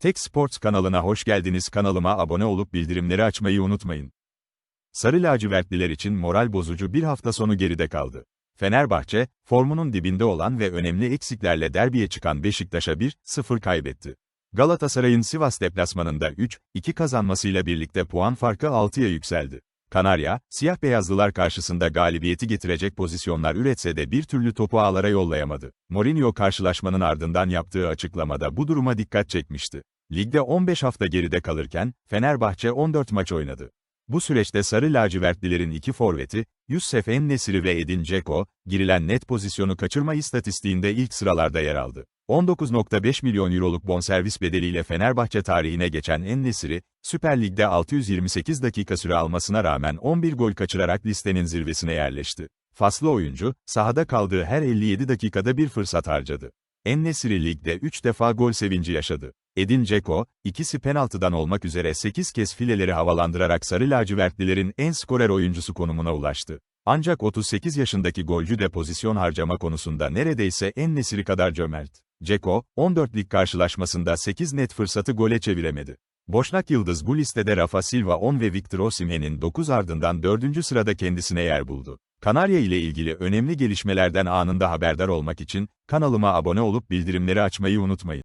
Tek Sports kanalına hoş geldiniz. Kanalıma abone olup bildirimleri açmayı unutmayın. Sarı lacivertliler için moral bozucu bir hafta sonu geride kaldı. Fenerbahçe, formunun dibinde olan ve önemli eksiklerle derbiye çıkan Beşiktaş'a 1-0 kaybetti. Galatasaray'ın Sivas deplasmanında 3-2 kazanmasıyla birlikte puan farkı 6'ya yükseldi. Kanarya, siyah beyazlılar karşısında galibiyeti getirecek pozisyonlar üretse de bir türlü topu ağlara yollayamadı. Mourinho karşılaşmanın ardından yaptığı açıklamada bu duruma dikkat çekmişti. Ligde 15 hafta geride kalırken, Fenerbahçe 14 maç oynadı. Bu süreçte sarı lacivertlilerin iki forveti, Yusuf En-Nesiri ve Edin Dzeko, girilen net pozisyonu kaçırma istatistiğinde ilk sıralarda yer aldı. 19.5 milyon euroluk bonservis bedeliyle Fenerbahçe tarihine geçen En-Nesiri, Süper Lig'de 628 dakika süre almasına rağmen 11 gol kaçırarak listenin zirvesine yerleşti. Faslı oyuncu, sahada kaldığı her 57 dakikada bir fırsat harcadı. En-Nesiri ligde 3 defa gol sevinci yaşadı. Edin Dzeko, ikisi penaltıdan olmak üzere 8 kez fileleri havalandırarak sarı lacivertlilerin en skorer oyuncusu konumuna ulaştı. Ancak 38 yaşındaki golcü de pozisyon harcama konusunda neredeyse En-Nesiri kadar cömert. Dzeko, 14 lig karşılaşmasında 8 net fırsatı gole çeviremedi. Boşnak Yıldız bu listede Rafa Silva 10 ve Victor Osimhen'in 9 ardından 4. sırada kendisine yer buldu. Kanarya ile ilgili önemli gelişmelerden anında haberdar olmak için kanalıma abone olup bildirimleri açmayı unutmayın.